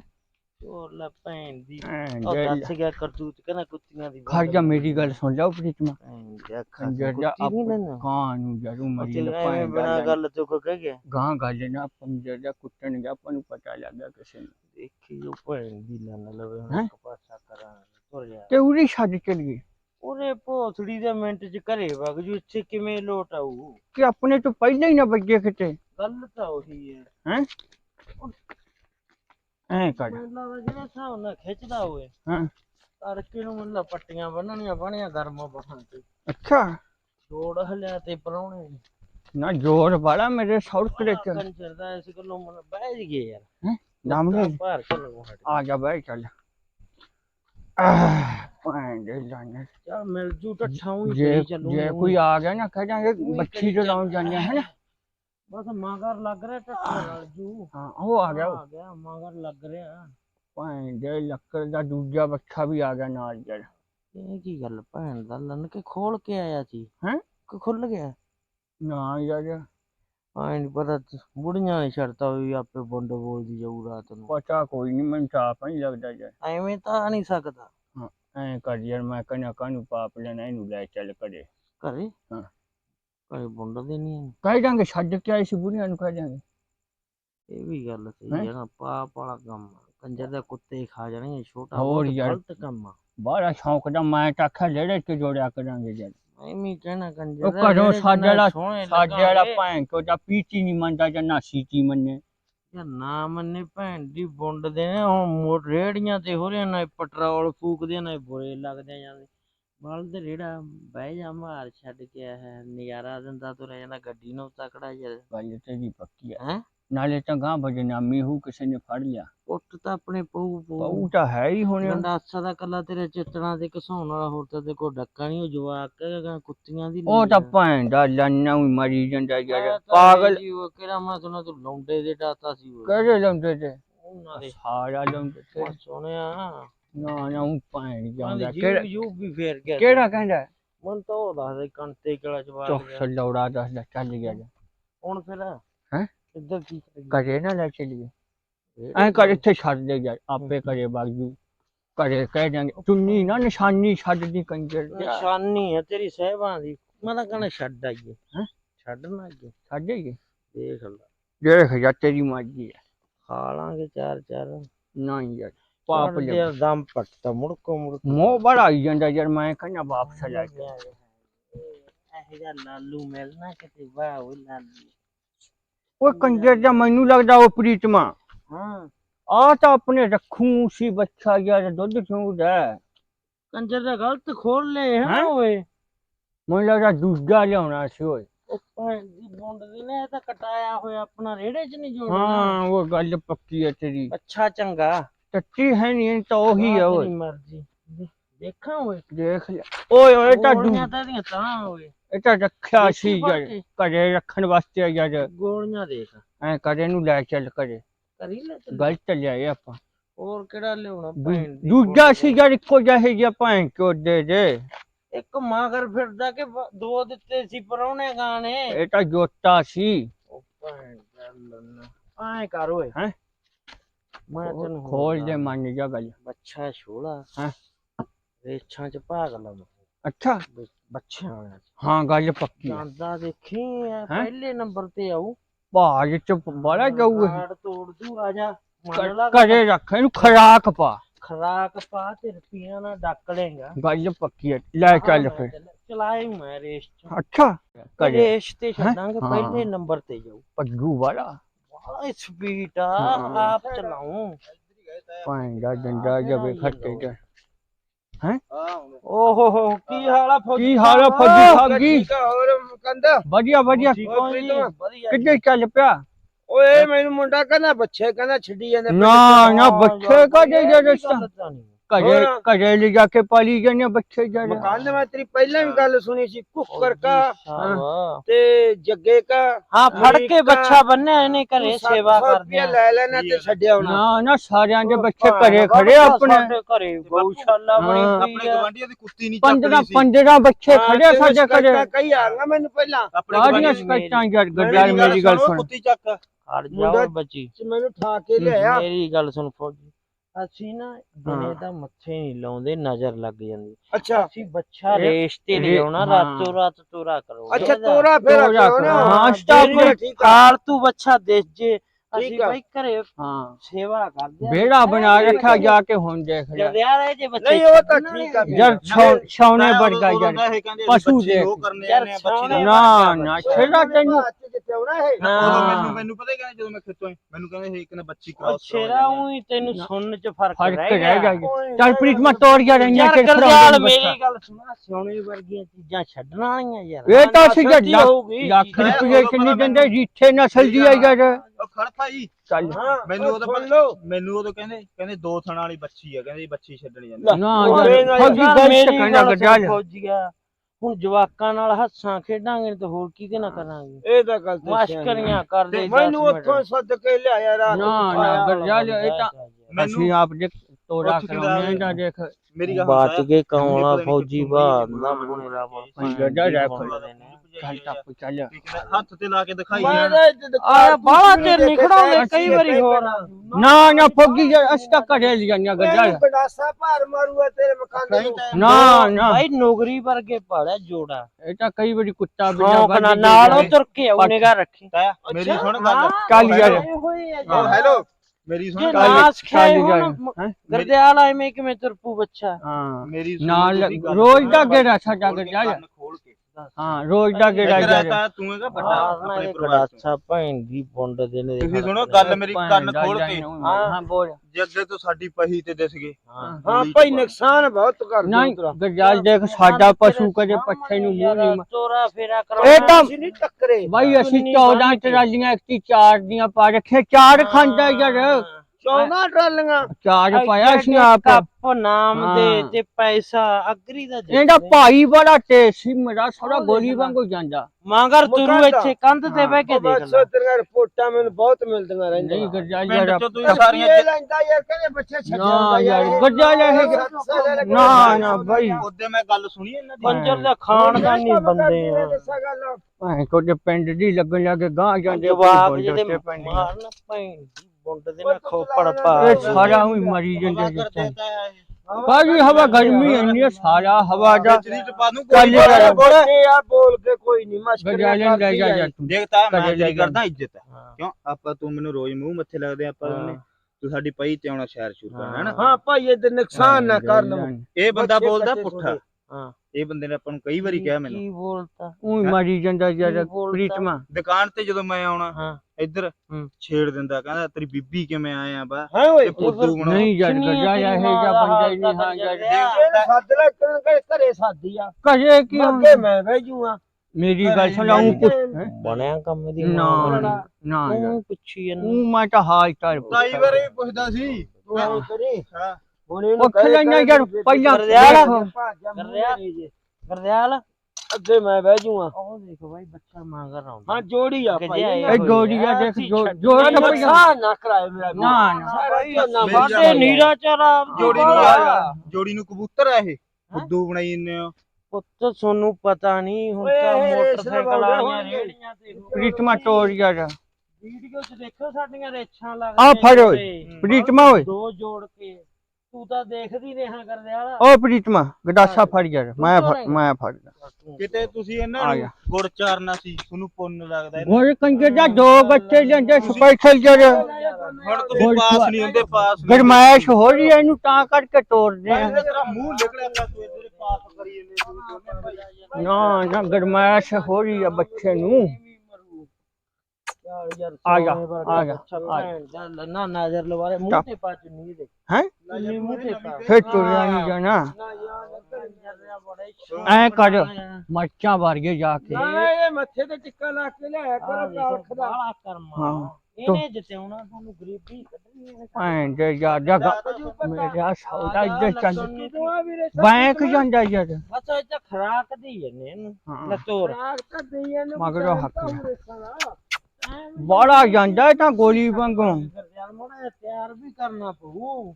ਚੋਰ ਲੈ ਭੈਣ ਦੀ ਐਂ ਉਹ ਜੇ ਦੱਸ ਗਿਆ ਕਰਤੂਤ ਕਹਿੰਦਾ ਕੁੱਤੀਆਂ ਦੀ ਖੜ ਜਾ ਮੇਰੀ ਗੱਲ ਸੁਣ ਜਾ ਪ੍ਰੀਤਮਾ ਭੈਣ ਦੀ ਅੱਖਾਂ ਕੰਜਰ ਚ ਜਾ ਕੁੱਤੀ ਨਹੀਂ ਲੈਣਾ ਕਾਂ ਨੂੰ ਜਰੂ ਮਰੀ ਉਹ ਨਾ ਐਵੇਂ ਪਾਏ ਬਿਨਾਂ ਗੱਲ ਤੋਂ ਕੋ ਕਹਿ ਗਿਆ ਗਾਂ ਗੱਲ ਨਾ ਪੰਜਰ ਜਾ ਕੁੱਟਣ ਗਿਆ ਆਪਾਂ ਨੂੰ ਪਤਾ ਲੱਗਾ ਕਿਸੇ ਨੂੰ। ਦੇਖੀ ਜੋ ਭੈਣ ਦੀ ਲੰਨ ਲਵੇ ਹੈਂ? ਹੁਣ ਕਪਾਸਾ ਕਰਾਂ। ਤੁਰ ਜਾ ਤੇ ਉਰੀ ਛੱਡ ਚਲ ਗਈ। ਉਹਨੇ ਭੋਸੜੀ ਦੇ ਮਿੰਟ ਚ ਘਰੇ ਵਗ ਜੂ ਇੱਥੇ ਕਿਵੇਂ ਲੋਟ ਆਊ? ਕਿ ਆਪਣੇ ਤੋਂ ਪਹਿਲਾਂ ਹੀ ਨਾ ਵੱਜੇ ਕਿਤੇ। ਗੱਲ ਤਾਂ ਉਹੀ ਹੈ। ਹੈ? ਐਂ ਕਰ। ਮੈਨੂੰ ਲੱਗਦਾ ਜਿਹੜਾ ਹਿਸਾਬ ਨਾਲ ਖਿੱਚਦਾ ਹੋਏ ਹਾਂ। ਤੜਕੇ ਨੂੰ ਮਤਲਬ ਪੱਟੀਆਂ ਬੰਨਣੀਆਂ ਬਣੀਆਂ ਗਰਮ ਬਾਹਾਂ ਤੇ। ਅੱਛਾ। ਜੋੜ ਹਲਿਆ ਤੇ ਪਰੌਣੇ ਨਾ। ਜ਼ੋਰ ਵਾਲਾ ਮੇਰੇ ਸੌਰਕ ਦੇ ਚ। ਕੰਜਰ ਦਾ ਇਸ ਗੱਲੋਂ ਮਨ ਬਹਿ ਜੀ ਗਏ ਯਾਰ। ਹੈਂ? ਦਮ ਲੈ ਭਾਰ ਚੱਲੋ ਹਟ। ਆ ਜਾ ਬੈ ਚੱਲ। ਚੱਲ ਮਿਲ ਜੂ ਟੱਠਾਉਂ ਹੀ ਜੇ ਸਹੀ ਚੱਲੂ ਜੇ ਕੋਈ ਆ ਗਿਆ ਨਾ ਕਹਿ ਜਾਗੇ ਬੱਚੀ ਚਲਾਉਣ ਜਾਂਦੇ ਹੈ ਨਾ। ਬਸ ਮਗਰ ਲੱਗ ਰਿਹਾ ਟੱਠਾ ਨਾਲ ਜੂ। ਹਾਂ ਉਹ ਆ ਗਿਆ ਆ ਗਿਆ ਮਗਰ ਲੱਗ ਰਿਹਾ। ਪਾਣ ਦੇ ਲੱਕੜ ਦਾ ਦੂਜਾ ਬੱਚਾ ਵੀ ਆ ਗਿਆ ਨਾਲ ਜੜ ਇਹ ਕੀ ਗੱਲ ਭੈਣ ਦਾ ਲੰਨ ਕੇ ਖੋਲ ਕੇ ਆਇਆ ਸੀ? ਹੈਂ? ਕਿ ਖੁੱਲ ਗਿਆ? ਨਾ ਯਾਰ ਆਏ ਨਹੀਂ ਪਤਾ ਬੁੜੀਆਂ ਨੇ ਛੱਡਤਾ ਵੀ ਆਪੇ ਬੁੰਡ ਬੋਲਦੀ ਜਾਊ ਰਾਤ ਨੂੰ ਪਤਾ ਕੋਈ ਨਹੀਂ ਮੈਨੂੰ ਤਾਂ ਆਪ ਨਹੀਂ ਲੱਗਦਾ ਯਾਰ ਐਵੇਂ ਤਾਂ ਨਹੀਂ ਸਕਦਾ ਐਂ ਕਰ ਯਾਰ ਮੈਂ ਕਹਿੰਦਾ ਕਾਹਨੂੰ ਪਾਪ ਲੈਣਾ ਇਹਨੂੰ ਲੈ ਚੱਲ ਕਰੇ ਘਰੇ ਹਾਂ। ਘਰੇ ਬੁੰਡ ਦੇ ਨਹੀਂ ਕਹਿ ਦਾਂਗੇ ਛੱਡ ਕੇ ਆਈ ਸੀ ਬੁੜੀਆਂ ਨੂੰ ਕਹਿ ਦਾਂਗੇ ਇਹ ਵੀ ਗੱਲ ਸਹੀ ਹੈਂ? ਹੈ ਨਾ ਪਾਪ ਵਾਲਾ ਕੰਮ। ਕੰਜਰ ਦੇ ਕੁੱਤੇ ਖਾ ਜਾਣਗੇ ਛੋਟਾ ਹੋਰ ਯਾਰ। ਗਲਤ ਕੰਮ ਆ ਬੜਾ ਸ਼ੌਂਕ ਦਾ ਮੈਂ ਤਾਂ ਆਖਿਆ ਜਿਹੜੇ ਤੇ ਜੋੜਿਆ ਕਰਾਂਗੇ ਯਾਰ ਐਵੇਂ ਕਹਿਣਾ ਕੰਜਰ ਉਹ ਦਾ, ਘਰੋਂ ਜਿਹੜੇ ਸਾਡੇ ਵਾਲਾ ਸਾਡੇ ਵਾਲਾ ਭੈਣ ਕੋ ਤਾਂ ਪੀਚੀ ਨਹੀਂ ਮੰਨਦਾ ਜਾਂ ਨਾ ਸੀਚੀ ਮੰਨੇ। ਯਾਰ ਨਾ ਮੰਨੇ ਭੈਣ ਦੀ ਬੁੰਡ ਦੇ ਨੇ ਹੁਣ ਰੇਹੜੀਆਂ ਤੇ ਹੋ ਰਿਹਾ ਨਾ ਪੈਟਰੋਲ ਫੂਕਦੇ ਨਾ ਬੁਰੇ ਲੱਗਦੇ ਜਾਂਦੇ ਬਲਦ ਰੇੜਾ ਬਹਿ ਜਾ ਮਾਰ ਛੱਡ ਕੇ ਹੈ ਨਜ਼ਾਰਾ ਦਿੰਦਾ ਤੁਰਿਆ ਜਾਂਦਾ ਗੱਡੀ ਨੂੰ ਤਕੜਾ ਯਾਰ ਗੱਲ ਤੇਰੀ ਪੱਕੀ ਹੈ ਹੈਂ? ਨਾਲੇ ਤਾਂ ਗਾਂ ਬਜਨਾਮੀ ਹੂ ਕਿਸੇ ਨੇ ਫੜ ਲਿਆ। ਉੱਟ ਤਾਂ ਆਪਣੇ ਪਊ ਪਊ। ਤਾਂ ਹੈ ਹੀ ਹੁਣ। ਗੰਡਾਸਾ ਦਾ ਕੱਲਾ ਤੇਰੇ ਚਿੱਤਣਾ ਤੇ ਘਸਾਉਣ ਵਾਲਾ ਹੋਰ ਤਾਂ ਤੇ ਕੋਈ ਡੱਕਾ ਨਹੀਂ ਉਹ ਜਵਾਕ ਹੈਗਾ ਕੁੱਤੀਆਂ ਦੀ ਉਹ ਤਾਂ। ਭੈਣ ਦਾ ਲਾਨਾ ਵੀ ਮਰੀ ਜਾਂਦਾ ਯਾਰ ਪਾਗਲ। ਜੀ ਉਹ ਕਿਹੜਾ ਮੈਂ ਸੁਣਾ ਤੂੰ ਲੌਂਡੇ ਦੇ ਡਾਤਾ ਸੀ ਉਹ। ਕਿਹੜੇ ਤੇ ਉਹਨਾਂ ਦੇ। ਸਾਰਾ ਲਾਉਂਦੇ ਤੇ। ਉਹ ਸੋਹਣਿਆ ਨਾ ਨਾ ਉਹ ਭੈਣ ਜਾਂਦਾ। ਕਿਹੜਾ ਯੂ ਵੀ ਫੇਰ ਗਿਆ ਕਿਹੜਾ ਕਹਿੰਦਾ? ਮਨ ਤਾਂ ਉਹ ਕੰਤੇ ਕਿਲਾ ਚ ਬਾਹਰ ਚੁੱਕ ਸਲੌੜਾ ਦੱਸਦਾ ਚੱਲ ਗਿਆ। ਜਾ। ਹੁਣ ਫਿਰ ਹੈਂ? ਇੱਧਰ ਕੀ ਕਰੀਏ? ਘਰੇ ਨਾ ਲੈ ਚਲੀਏ ਰੇਹੜੀ ਐਂ ਕਰ ਤੇ- ਇੱਥੇ ਛੱਡ ਦੇ ਯਾਰ ਆਪੇ ਘਰੇ ਬਾਗੂ ਘਰੇ ਕਹਿ ਜਾਂਗੇ ਚੁੰਨੀ ਨਾ ਨਿਸ਼ਾਨੀ ਛੱਡਦੀ ਕੰਜਰ ਦੀ। ਨਿਸ਼ਾਨੀ ਹੈ ਤੇਰੀ ਸਹਿਬਾਂ ਦੀ ਮੈਂ ਤਾਂ ਕਹਿੰਦਾ ਛੱਡ ਆਈਏ ਹੈਂ? ਛੱਡ ਨਾ ਆਈਏ ਛੱਡ ਦੇਈਏ ਦੇਖ ਲੈ ਦੇਖ ਜਾ ਤੇਰੀ ਮਰਜ਼ੀ ਹੈ ਖਾ ਲਾਂਗੇ ਚਾਰ ਚਾਰ ਨਹੀਂ ਯਾਰ ਪਾਪ ਪਾਪ ਲਿਆ ਦੇ ਦਮ ਪੱਟਦਾ ਮੁੜਕੋ ਮੁੜ ਮੋਹ ਬੜਾ ਆਈ ਜਾਂਦਾ ਯਾਰ ਮੈਂ ਕਹਿੰਦਾ ਵਾਪਸ ਲੈ ਕੇ ਇਹ ਜਿਹਾ ਲਾਲੂ ਮਿਲਣਾ ਕਿਤੇ ਵਾਹ ਉਹ ਕੰਜਰ ਦਾ ਮੈਨੂੰ ਲੱਗਦਾ ਉਹ ਪ੍ਰੀਤਮਾ। ਹਾਂ। ਆ ਤਾਂ ਆਪਣੇ ਰੱਖੂ ਸੀ ਬੱਚਾ ਯਾਰ ਦੁੱਧ ਚੁੰਗਦਾ ਹੈ। ਕੰਜਰ ਦਾ ਗਲਤ ਖੋਲ ਲੈ ਹੈ? ਓਏ? ਮੈਨੂੰ ਲੱਗਦਾ ਦੂਜਾ ਲਿਆਉਣਾ ਸੀ ਓਏ। ਉਹ ਭੈਣ ਦੀ ਬੁੰਡ ਦੀ ਨੇ ਇਹ ਤਾਂ ਕਟਾਇਆ ਹੋਇਆ ਆਪਣਾ ਰੇੜੇ 'ਚ ਨਹੀਂ ਜੋੜਨਾ। ਹਾਂ ਉਹ ਗੱਲ ਪੱਕੀ ਹੈ ਤੇਰੀ। ਅੱਛਾ ਚੰਗਾ। ਟੱਟੀ ਹੈ ਨਹੀਂ ਤਾਂ ਉਹੀ ਹੈ ਓਏ। ਮਰਜ਼ੀ। ਦੇਖਾਂ ਓਏ। ਦੇਖ ਲੈ ਓਏ ਓਏ ਤਾਂ ਦੂ- ਗੋਲੀਆਂ ਤਾਂ ਇਹਦੀਆਂ ਤਾਂ ਓਏ। ਇਹ ਤਾਂ ਰੱਖਿਆ ਸੀ ਕੇ। ਘਰੇ ਰੱਖਣ ਵਾਸਤੇ ਯਾਰ। ਗੋਲੀਆਂ ਦੇਖ। ਐ ਕਰੇ ਨੂੰ ਲੈ ਚੱਲ ਕਰੇ ਕਰੀ ਲੈ ਚੱਲ। ਗਲਤ ਲਿਆਏ ਆਪਾਂ। ਹੋਰ ਕਿਹੜਾ ਲਿਆਉਣਾ ਦੂ- ਭੈਣ ਦੀ ਦੂਜਾ ਸੀ ਯਾਰ ਇੱਕੋ ਜਿਹੇ ਜਿਹਾ ਭਾਂ ਚੋਦੇ ਜੇ ਇੱਕ ਮਾਗਰ ਫਿਰਦਾ ਕਿ ਬ- ਦੋ ਦਿੱਤੇ ਸੀ ਪਰੌਣੇ ਗਾਣੇ। ਇਹ ਤਾਂ ਜੋਤਾ ਸੀ। ਉਹ ਭੈਣ ਦਾ ਲੰਨਾ। ਐ ਕਰ ਓਏ। ਹੈਂ? ਮੈਂ ਤੈਨੂੰ ਹੋਰ ਖੋਲ ਦੇ। ਮੰਨ ਜਾ ਗੱਲ। ਬੱਚਾ ਛੋਲਾ। ਹੈਂ? ਰੇਛਾਂ ਚ ਭਾਗ ਲਵਾਂ। ਅੱਛਾ। ਬੱਚਿਆਂ ਵਾਲਾ ਹਾਂ ਗੱਲ ਪੱਕੀ ਹੈ ਜਾਂਦਾ ਦੇਖੀ ਐ ਪਹਿਲੇ ਨੰਬਰ ਤੇ ਆਉ ਬਾਜ ਚ ਬੜਾ ਜਾਊ ਇਹ। ਕਾਰਡ ਤੋੜ ਦੂ ਆ ਜਾ ਮੰਨ ਲਾ। ਘਰੇ ਰੱਖ ਇਹਨੂੰ ਖਰਾਕ ਪਾ। ਖਰਾਕ ਪਾ ਤੇ ਰੁਪਈਆ ਨਾਲ ਡੱਕ ਲੇਗਾ ਗੱਲ ਪੱਕੀ ਹੈ ਲੈ ਚੱਲ ਫਿਰ। ਚਲਾਏ ਮੈਂ ਰੇਸ ਚ। ਅੱਛਾ। ਘਰੇ। ਰੇਸ ਤੇ ਛੱਡਾਂਗੇ ਹਾਂ। ਪਹਿਲੇ ਨੰਬਰ ਤੇ ਜਾਊ। ਪੱਗੂ ਵਾਲਾ। ਬੜਾ ਸਪੀਡ ਆ ਹਾਂ। ਆਪ ਚਲਾਉ। ਦਾ ਡੰਡਾ ਜਵੇ ਖੱਟੇ ਤੇ ਓਹੋ ਹੋ ਕੀ ਹਾਲ ਆ ਫੌਜੀ? ਕੀ ਹਾਲ ਆ ਸਾਹਿਬ? ਫੱਗੀ ਫੱਗੀ ਠੀਕ ਆ ਹੋਰ ਕੰਦਾ? ਵਧੀਆ ਵਧੀਆ। ਹੋ ਜੀ? ਕਿੱਥੇ ਚੱਲ ਪਿਆ? ਓਏ ਮੈਨੂੰ ਮੁੰਡਾ ਕਹਿੰਦਾ ਬੱਚੇ ਕਹਿੰਦਾ ਛੱਡੀ ਜਾਂਦੇ। ਨਾ ਨਾ ਬੱਚੇ ਕਾ ਤਾਂ ਨਹੀਂ। ਘਰੇ ਹੋਰ? ਘਰੇ ਲੈ ਜਾ ਕੇ ਪਾਲੀ ਜਾਂਦੇ ਬੱਚੇ ਜਰੇ ਮਕਾਨ ਦੇ ਮੈਂ ਤੇਰੀ ਪਹਿਲਾਂ ਵੀ ਗੱਲ ਸੁਣੀ ਸੀ ਕੁੱਕਰ ਕਾ। ਤੇ ਜੱਗੇ ਕਾ ਹਾਂ ਫੜ ਕੇ ਬੱਚਾ ਬੰਨਿਆ ਇਹਨੇ ਘਰੇ ਸੇਵਾ ਕਰਦੇ ਆ ਲੈ ਲੈਣਾ ਤੇ ਛੱਡਿਆ ਹੋਣਾ। ਨਾ ਨਾ ਸਾਰਿਆਂ ਦੇ ਬੱਚੇ ਘਰੇ ਖੜੇ ਆਪਣੇ। ਸਾਡੇ ਘਰੇ ਗਊਸ਼ਾਲਾ ਬਣੀ ਹਾਂ। ਹੋਈ ਆਪਣੇ ਆ। ਗਵਾਂਢੀਆਂ ਦੀ ਕੁੱਤੀ ਨਹੀਂ ਪੰਦਰਾਂ ਸੀ। ਪੰਦਰਾਂ ਬੱਚੇ ਹਾਂ, ਖੜੇ ਆ ਸਾਡੇ ਘਰੇ। ਕਈ ਆ ਗਿਆ ਮੈਨੂੰ ਪਹਿਲਾਂ। ਆਪਣੇ ਸਾਰੀਆਂ ਗਵਾਂਢੀਆਂ ਯਾਰ ਗੱਡਾਰ ਮੇਰੀ ਗੱਲ ਸੁਣੋ, ਕੁੱਤੀ ਚੱਕ ਬੱਚੀ। ਮੈਨੂੰ ਠਾ ਕੇ ਲਿਆਇਆ। ਮੇਰੀ ਗੱਲ ਸੁਣ ਫੌਜੀ। ਅਸੀਂ ਨਾ ਦਿਨੇ ਹਾਂ। ਤਾਂ ਮੱਥੇ ਨਹੀਂ ਲਾਉਂਦੇ ਨਜ਼ਰ ਲੱਗ ਜਾਂਦੀ। ਅੱਛਾ। ਅਸੀਂ ਬੱਚਾ ਇਹ- ਰੇਸ ਤੇ ਇਹ- ਨਹੀਂ ਆਉਣਾ ਹਾਂ। ਰਾਤੋਂ ਰਾਤ ਤੋਰਾ ਕਰੋ। ਅੱਛਾ ਤੋਰਾ ਫੇਰ ਤੋਰਾ ਕਰੋ, ਹਾਂ, ਸਟਾਪ ਠੀਕ ਆ। ਕਾਲ ਤੂੰ ਬੱਚਾ ਦੇਖ ਜੇ ਅਸੀਂ ਠੀਕ ਆ। ਬਈ ਘਰੇ ਹਾਂ। ਸੇਵਾ ਕਰਦੇ ਆ। ਬੇੜਾ ਬਣਾ ਰੱਖਿਆ ਜਾ ਕੇ ਹੁਣ ਦੇਖ ਲੈ। ਜਦ ਯਾਰ ਇਹ ਜੇ ਬੱਚੇ ਨਹੀਂ ਉਹ ਤਾਂ ਠੀਕ ਆ। ਯਾਰ ਛੌ- ਛੌਣੇ ਮੈਂ ਵਰਗਾ ਉਦੋਂ ਯਾਰ ਇਹ ਕਹਿੰਦੇ ਪਸ਼ੂ ਦੇਖ। ਉਹ ਕਰਨੇ ਯਾਰ ਆ ਬੱਚੀ ਛਾਉਣੇ ਦਾ ਨਾ ਨਾ ਛੇੜਾ ਤੈਨੂੰ ਜਿੱਥੇ ਆਉਣਾ ਇਹ ਹਾਂ। ਉਦੋਂ ਮੈਨੂੰ ਮੈਨੂੰ ਪਤਾ ਹੀ ਕਹਿੰਦੇ ਜਦੋਂ ਮੈਂ ਖੇਤੋਂ ਆਈ, ਮੈਨੂੰ ਕਹਿੰਦੇ ਇੱਕ ਨੇ ਬੱਚੀ ਉਹ ਕ੍ਰਾਸ ਛੇਰਾ ਉਹੀ ਤੈਨੂੰ ਸੁਣਨ ਚ ਫ਼ਰਕ ਫ਼ਰਕ ਰਹਿ ਰਹਿ ਗਿਆ। ਚੱਲ ਪ੍ਰੀਤਮਾ ਤੋੜ ਗਿਆ ਰਹਿਣਾ ਯਾਰ ਕਿ ਗਰਜਾਲ ਮੇਰੀ ਗੱਲ ਸੁਣਾ ਸੋਨੇ ਵਰਗੀਆਂ ਚੀਜ਼ਾਂ ਛੱਡਣ ਵਾਲੀਆਂ ਯਾਰ। ਇਹ ਤਾਂ ਛੱਡੀ ਲੱਖ ਹੋਊਗੀ। ਲੱਖ। ਰੁਪਏ ਕਿੰਨੀ ਦਿੰਦੇ? ਜਿੱਥੇ ਨਸਲ ਦੀ ਆਈ ਯਾਰ। ਉਹ ਖੜ ਭਾਈ। ਚੱਲ। ਹਾਂ ਮੈਨੂੰ ਉਹ ਉਦੋਂ ਸੁਣ ਪਤਾ- ਲਓ। ਮੈਨੂੰ ਉਦੋਂ ਕਹਿੰਦੇ ਕਹਿੰਦੇ ਦੋ ਥਣਾ ਵਾਲੀ ਬੱਚੀ ਆ ਕਹਿੰਦੇ ਇਹ ਬੱਚੀ ਛੱਡਣੀ ਜਾਂਦੀ ਲੈ। ਨਾ ਉਹ ਯਾਰ ਇਹ ਨਾ ਫੌਜੀ ਯਾਰ ਗਲਤ ਮੇਰੀ ਕਹਿਣਾ ਗੱਲ ਸੁਣ ਗਰਜਾਲ ਫੌਜੀਆ ਹੁਣ ਜਵਾਕਾਂ ਨਾਲ ਹੱਸਾਂ ਖੇਡਾਂਗੇ ਤੇ ਹੋਰ ਕਿਹਦੇ ਨਾਲ ਕਰਾਂਗੇ? ਇਹ ਤਾਂ ਗੱਲ ਤੇ ਮਸ਼ਕਰੀਆਂ ਕਰਦੇ ਸਿਆਣੀ। ਦਸ ਮੈਨੂੰ ਮਿੰਟ। ਉੱਥੋਂ ਸੱਦ ਕੇ ਲਿਆਇਆ ਰਾਤ ਨਾ, ਨੂੰ ਨਾ, ਆਇਆ। ਗਰਜਾਲ ਇਹ ਤਾਂ ਮੈਨੂੰ ਅਸੀਂ ਆਪ ਦੇ ਤੋੜਾ ਉੱਥੇ ਕਿਹਦਾ ਕਰਾਉਣੇ ਦਾ ਦੇਖ। ਮੇਰੀ ਗੱਲ ਸੁਣ। ਕੇ ਕੌਲਾ ਫੌਜੀ ਮਿਲੀ ਨਾ ਮੈਨੂੰ ਦਾ ਭਾਈ ਗੱਡਾ ਜਾ ਚੱਲ ਚੱਲ ਟੱਪ ਚੱਲ। ਹੱਥ ਤੇ ਲਾ ਕੇ ਦਿਖਾਈ ਆ ਬਾਹਲਾ ਚਿਰ ਟੈਕਸੀ ਕਈ ਵਾਰੀ ਹੋਰ। ਨਾ ਨਾ ਯਾਰ ਅਸੀਂ ਤਾਂ ਘਰੇ ਲੈ ਜਾਂਦੇ ਗਰਜਾਲ ਮੈਨੂੰ ਗੰਡਾਸਾ ਭਾਰ ਮਾਰੂਗਾ ਤੇਰੇ ਮਕਾਨ ਦੇ ਨੂੰ ਨਾ। ਭਾਈ ਨੌਕਰੀ ਵਰਗੇ ਪਾੜਿਆ ਜੋੜਾ। ਇਹ ਤਾਂ ਕਈ ਵਾਰੀ ਕੁੱਤਾ ਬਿੱਲਾ ਨਾਲ ਉਹ ਤੁਰ ਕੇ ਆਉ ਨਿਗਾ ਰੱਖੀ। ਮੇਰੀ ਸੁਣ ਗੱਲ। ਚੱਲ ਯਾਰ। ਹੈਲੋ ਮੇਰੀ ਜੇ ਸੁਣ ਗੱਲ ਹੁਣ ਹੈਂ? ਗਰਦਿਆਲ ਐਵੇਂ ਕਿਵੇਂ ਤੁਰਪੂ ਬੱਚਾ? ਹਾਂ। ਮੇਰੀ ਸੁਣ ਨਾਲ। ਰੋਜ਼ ਦਾ ਗੇੜਾ ਖੋਲ ਕੇ, ਕੇ ਹਾਂ ਰੋਜ਼ ਦਾ ਗੇੜਾ ਤੇਰਾ ਯਾਰ ਤਾਂ ਤੂੰ ਹੈਗਾ ਵੱਡਾ ਆਪਣੇ ਪਰਿਵਾਰ ਚੋਂ। ਗੜਾਸਾ ਭੈਣ ਦੀ ਬੁੰਡ ਦੇ ਨੇ ਤੁਸੀਂ ਸੁਣੋ ਗੱਲ ਮੇਰੀ ਕੰਨ ਖੋਲ ਕੇ ਹਾਂ। ਬੋਲ। ਜੇ ਅੱਗੇ ਤੋਂ ਸਾਡੀ ਪਹੀ ਤੇ ਦਿਸ ਗਏ ਹਾਂ। ਹਾਂ ਭਾਈ ਨੁਕਸਾਨ ਬਹੁਤ ਕਰ ਨਹੀਂ ਗਰਜਾਲ ਦੇਖ ਸਾਡਾ ਪਸ਼ੂ ਕਦੇ ਪੱਠੇ ਨੂੰ ਮੂੰਹ ਨਹੀਂ ਤੋਰਾ ਫੇਰਾ ਇਹ ਤਾਂ ਅਸੀਂ ਨਹੀਂ ਟੱਕਰੇ। ਬਾਈ ਅਸੀਂ 14 ਟਰਾਲੀਆਂ ਇੱਕ ਚਾਰ ਦੀਆਂ ਪਾ ਰੱਖੇ ਚਾਰ ਖਾਂਦਾ ਯਾਰ। 14 ਟਰਾਲੀਆਂ। ਚਾਰ ਪਾਇਆ ਅਸੀਂ ਆਪ। ਕੱਪ ਨਾਮ ਦੇ। ਤੇ ਪੈਸਾ ਅਗਰੀ ਦਾ ਦੇ ਇਹਦਾ ਭਾਈ ਬੜਾ ਤੇਜ਼ ਸੀ ਮੇਰਾ ਸਾਰਾ ਗੋਲੀ ਵਾਂਗੂ ਜਾਂਦਾ। ਮਗਰ ਦਾ। ਇੱਥੇ ਕੰਧ ਤੇ ਬਹਿ ਕੇ ਦੇਖ ਬਸ ਲੈ। ਤੇਰੀਆਂ ਰਿਪੋਰਟਾਂ ਮੈਨੂੰ ਬਹੁਤ ਮਿਲਦੀਆਂ ਰਹਿੰਦੀਆਂ। ਨਹੀਂ ਪਿੰਡ ਯਾਰ ਚੋਂ ਤੁਸੀਂ ਸਾਰੀਆਂ ਇਹ ਲੈਂਦਾ ਯਾਰ ਕਹਿੰਦੇ ਬੱਚੇ ਛੱਡ ਜਾਂਦਾ ਯਾਰ। ਗਰਜਾਲ ਇਹ ਨਾ ਨਾ ਬਾਈ ਉਹਦੇ ਮੈਂ ਗੱਲ ਸੁਣੀ ਇਹਨਾਂ ਦੀ। ਪੰਜਰ ਦਾ ਖਾਨਦਾਨੀ ਬੰਦੇ ਆ। ਦੱਸਾਂ ਗੱਲ। ਭਾਂ ਕੋਡੇ ਪਿੰਡ ਦੀ ਲੱਗਣ ਲੱਗੇ ਗਾਂ ਜਾਂਦੇ ਕੋਈ ਜਿਹਦੇ। ਮਾਰਨ ਦੀ ਬੁੰਡ ਦੇ ਨਾ ਖੋਪੜ ਪਾ ਇਹ ਸਾਰਾ ਹੀ ਮਰੀ ਜਾਂਦੇ ਕਰ ਜਿੱਥੇ ਦੇਤਾ ਹੈ। ਕਾਜੀ ਹਵਾ ਗਰਮੀ ਇੰਨੀ ਹੈ, ਸਾਰਾ ਹਵਾ ਦਾ ਚੱਲ ਕੋਈ ਯਾਰ। ਬੋਲੇ। ਆ ਬੋਲ ਕੇ ਕੋਈ ਨਹੀਂ ਮਸ਼ਕਰੀ ਗਰਜਾਲ ਲੈ ਜਾ ਜਾ ਤੂੰ। ਦੇਖ ਤਾਂ ਮੈਂ ਕਦੇ ਤੇਰੀ ਲੈ ਕਰਦਾ ਇੱਜ਼ਤ। ਹਾਂ। ਕਿਉਂ? ਆਪਾਂ ਤੂੰ ਮੈਨੂੰ ਰੋਜ਼ ਮੂੰਹ ਮੱਥੇ ਲੱਗਦੇ ਆਪਾਂ ਹਾਂ। ਉਹਨੇ। ਤੂੰ ਸਾਡੀ ਪਈ ਤੇ ਆਉਣਾ ਸ਼ਹਿਰ ਸ਼ੁਰੂ ਕਰਨਾ ਹੈ ਨਾ? ਹਾਂ ਭਾਈ ਇਹ ਤੇ ਨੁਕਸਾਨ ਨਾ ਕਰਨ ਇਹ ਬੰਦਾ ਬੋਲਦਾ ਪੁੱਠਾ। ਹਾਂ। ਇਹ ਬੰਦੇ ਨੇ ਆਪਾਂ ਨੂੰ ਕਈ ਵਾਰੀ ਕਿਹਾ ਮੈਨੂੰ। ਕੀ ਬੋਲਤਾ? ਉਹ ਮਰੀ ਜਾਂਦਾ ਬੋਲਦਾ? ਪ੍ਰੀਤਮਾ। ਦੁਕਾਨ ਤੇ ਜਦੋਂ ਮੈਂ ਆਉਣਾ ਹਾਂ। ਇੱਧਰ। ਛੇੜ ਦਿੰਦਾ ਕਹਿੰਦਾ ਤੇਰੀ ਬੀਬੀ ਕਿਵੇਂ ਆਇਆ ਬਾ ਹਾਂ ਓਏ? ਇਹ ਬਣਾ ਨਹੀਂ ਯਾਰ ਗਰਜਾ ਇਹ ਜਾ ਬੰਦਾ ਹੀ ਨਹੀਂ ਹਾਂ ਇਹ ਸੱਦ ਲੈ ਕਿਉਂ ਕਿ ਘਰੇ ਸਾਦੀ ਆ। ਕਹੇ ਕੀ ਅੱਗੇ ਮੈਂ ਬਹਿ ਜੂਆਂ ਮੇਰੀ ਗੱਲ ਸੁਣਾਉਂ ਕੁਛ ਹੈਂ? ਬਣਿਆ ਕੰਮ ਦੀ ਨਾ ਨਾ ਉਹ ਪੁੱਛੀ ਇਹਨੂੰ। ਉਹ ਮੈਂ ਤਾਂ ਹਾਲ ਚਾਲ ਕਈ ਵਾਰੀ ਵੀ ਪੁੱਛਦਾ ਸੀ। ਤੂੰ ਕਰੀ ਹਾਂ। ਹੁਣ ਇਹਨੂੰ ਉਹ ਖਲਾਈਆਂ ਯਾਰ ਪਹਿਲਾਂ ਗਰਦਿਆਲ। ਦੇਖੋ। ਗਰਦਿਆਲ। ਗਰਦਿਆਲ। ਅੱਗੇ ਮੈਂ ਬਹਿ ਜੂਆਂ ਉਹ ਦੇਖੋ ਭਾਈ ਬੱਚਾ ਮੰਗਰ ਆਉਂਦਾ। ਹਾਂ ਜੋੜੀ ਆ ਭਾਈ। ਇਹ ਦੀ। ਦੇਖ ਨਾ ਪਹਿਲਾਂ ਨੁਕਸਾਨ ਨਾ ਕਰਾਏ ਮੇਰਾ ਵੀਰ। ਨਾ। ਨਾ ਸਾਰਾ ਹੀ ਨਾ ਮੇਰੀ ਵਾਦੇ ਸਾਡੇ ਨੀਰਾ ਚਾਰਾ ਜੋੜੀ ਨੂੰ ਬਾਹਲਾ। ਆ ਜੋੜੀ ਨੂੰ ਕਬੂਤਰ ਆ ਇਹ। ਫੁੱਦੂ ਬਣਾਈ ਜੰਨੇ ਹੋ ਪੁੱਤ ਤੁਹਾਨੂੰ ਪਤਾ ਨਹੀਂ ਹੁਣ ਤਾਂ ਮੋਟਰਸਾਈਕਲ ਲਵਾਉਂਦੇ ਰੇੜੀਆਂ ਤੇ ਪ੍ਰੀਤਮਾ ਤੋੜ ਯਾਰ ਵੀਡੀਓ 'ਚ ਦੇਖੋ ਸਾਡੀਆਂ ਰੇਛਾਂ ਆ ਲੱਗਦੀਆਂ ਫੜ ਓਏ ਤੇ ਪ੍ਰੀਤਮਾ ਓਏ। ਦੋ ਜੋੜ ਕੇ। ਤੂੰ ਤਾਂ ਦੇਖਦੀ ਰਿਹਾ ਗਰਦਿਆਲ ਓ ਪ੍ਰੀਤਮਾ ਗਡਾਸਾ ਫੜ ਯਾਰ ਮੈਂ ਫੜ- ਮੈਂ ਫੜਦਾ ਕਿਤੇ ਤੁਸੀਂ ਇਹਨਾਂ ਆ ਨੂੰ ਗਿਆ। ਗੁੜ ਚਾਰਨਾ ਸੀ ਤੁਹਾਨੂੰ ਪੁੰਨ ਲੱਗਦਾ ਇਹਨਾਂ ਗੋਲ ਕੰਜਰ ਦਾ ਦੋ ਬੱਚੇ ਜਾਂਦੇ ਸਪੈਸ਼ਲ ਜਰ ਹੁਣ ਤੁਸੀਂ ਗੁੜ ਪਾਸ ਨਹੀਂ ਹੁੰਦੇ ਪਾਸ ਨਹੀਂ ਗਰਮਾਇਸ਼ ਹੋ ਰਹੀ ਹੈ ਇਹਨੂੰ ਤਾਂ ਕਰਕੇ ਤੋੜਦੇ ਆ। ਤੇਰਾ ਮੂੰਹ ਨਿਕਲਿਆ ਪਿਆ ਤੂੰ ਇੱਧਰ ਪਾਸ ਕਰੀ ਜੰਨੇ ਤੂੰ ਦੋਨੇ ਭਾਈ ਨਾ ਨਾ ਗਰਮਾਇਸ਼ ਹੋ ਰਹੀ ਹੈ ਬੱਚੇ ਨੂੰ। ਆ ਗਿਆ, ਆ ਗਿਆ, ਆ ਗਿਆ। ਨਾ ਨਜ਼ਰ ਲਵਾਰੇ ਮੂੰਹ ਤੇ ਪਾ ਚੁੰਨੀ ਦੇ ਹੈ? ਚੁੰਨੀ ਮੂੰਹ ਤੇ ਪਾ। ਫੇਰ ਤੁਰਿਆ ਨਹੀਂ ਜਾਣਾ। ਐ ਕਰ ਮਰਚਾਂ ਵਾਰੀਏ ਜਾ ਕੇ। ਨਾ ਇਹ ਮੱਥੇ ਤੇ ਟਿੱਕਾ ਲਾ ਕੇ ਲਿਆਇਆ ਕਰੋ ਕਾਲਖ ਦਾ ਬਾਲਾ ਕਰਮਾ। ਹਾਂ। ਇਹਨੇ ਜਿੱਤਿਆਉਣਾ ਤੁਹਾਨੂੰ ਗਰੀਬੀ ਕੱਢਣੀ ਹੈ। ਐਂ ਦੇ ਜਾ ਜਗਾ ਮੇਰਾ ਸੌਦਾ ਇੱਧਰ ਚੱਲ। ਤੂੰ ਆ ਵੀਰੇ ਬੈਂਕ ਜਾਂਦਾ ਯਾਰ। ਬਸ ਇਹ ਤਾਂ ਖਰਾਕ ਦੀ ਜੰਨੇ ਇਹਨੂੰ ਹਾਂ। ਲਤੋਰ ਰਾਗ ਤਾਂ ਦਈਆਂ ਨੂੰ ਮਗਰੋਂ ਹੱਕ ਬੜਾ ਜਾਂਦਾ ਇਹ ਤਾਂ ਗੋਲੀ ਵਾਂਗੂ। ਯਾਰ ਮੋੜਾ ਤਿਆਰ ਵੀ ਕਰਨਾ ਪਊ।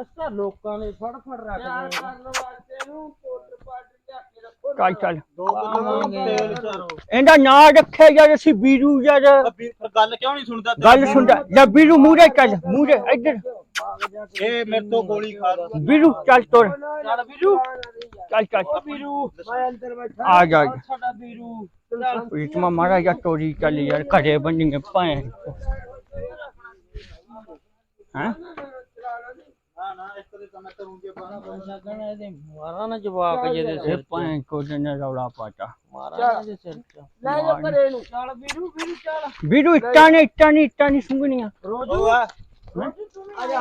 ਅਸਾਂ ਲੋਕਾਂ ਨੇ ਫੜ ਫੜ ਰੱਖਦੇ ਆ ਕਰਨ ਵਾਸਤੇ ਨੂੰ ਪੋਟਰ ਪਾਟ ਲਿਆ ਕੇ ਰੱਖੋ ਚੱਲ ਚੱਲ। ਦੋ ਕਿਲੋ ਤੇਲ ਚਾਰੋ ਇਹਦਾ ਨਾਂ ਰੱਖੇ ਯਾਰ ਅਸੀਂ ਵੀਰੂ ਯਾਰ ਫਿਰ ਗੱਲ ਕਿਉਂ ਨਹੀਂ ਸੁਣਦਾ ਗੱਲ ਸੁਣਦਾ। ਜਾਂ ਵੀਰੂ ਮੂਰੇ ਚੱਲ ਮੂਰੇ ਇੱਧਰ। ਇਹ ਮੇਰੇ ਤੋਂ ਗੋਲੀ ਖਾ ਲੂ ਵੀਰੂ ਚੱਲ ਤੁਰ। ਚੱਲ ਵੀਰੂ ਚੱਲ ਚੱਲ ਵੀਰੂ ਮੈਂ ਅੰਦਰ ਬੈਠਾ। ਆ ਜਾ। ਸਾਡਾ ਵੀਰੂ। ਪ੍ਰੀਤਮਾ ਮਾਰਾ ਜਾਂ ਤੋਰੀ ਚੱਲ ਯਾਰ ਘਰੇ ਬੰਨਿੰਗੇ ਭੈਣ ਹਾਂ? ਨਾ ਨਾ ਤਾਂ ਕਹਣਾ ਇਹਦੇ ਮਾਰਾ ਨਾ ਜਵਾਕ ਜਿਹਦੇ ਇਹ ਸਿਰ ਭੈਣ ਕੋ ਜਨ ਰੌਲਾ ਪਾਤਾ ਮਾਰਾ ਨਾ ਇਹਦੇ ਸਿਰ ਚ। ਲੈ ਜਾ ਘਰੇ ਨੂੰ। ਚੱਲ ਵੀਰੂ ਵੀਰੂ ਚੱਲ। ਵੀਰੂ ਇੱਟਾਂ ਨੇ ਇੱਟਾਂ ਨਹੀਂ ਇੱਟਾਂ ਨਹੀਂ ਸੁੰਗਣੀਆਂ ਰੋਜੂ। ਜਾ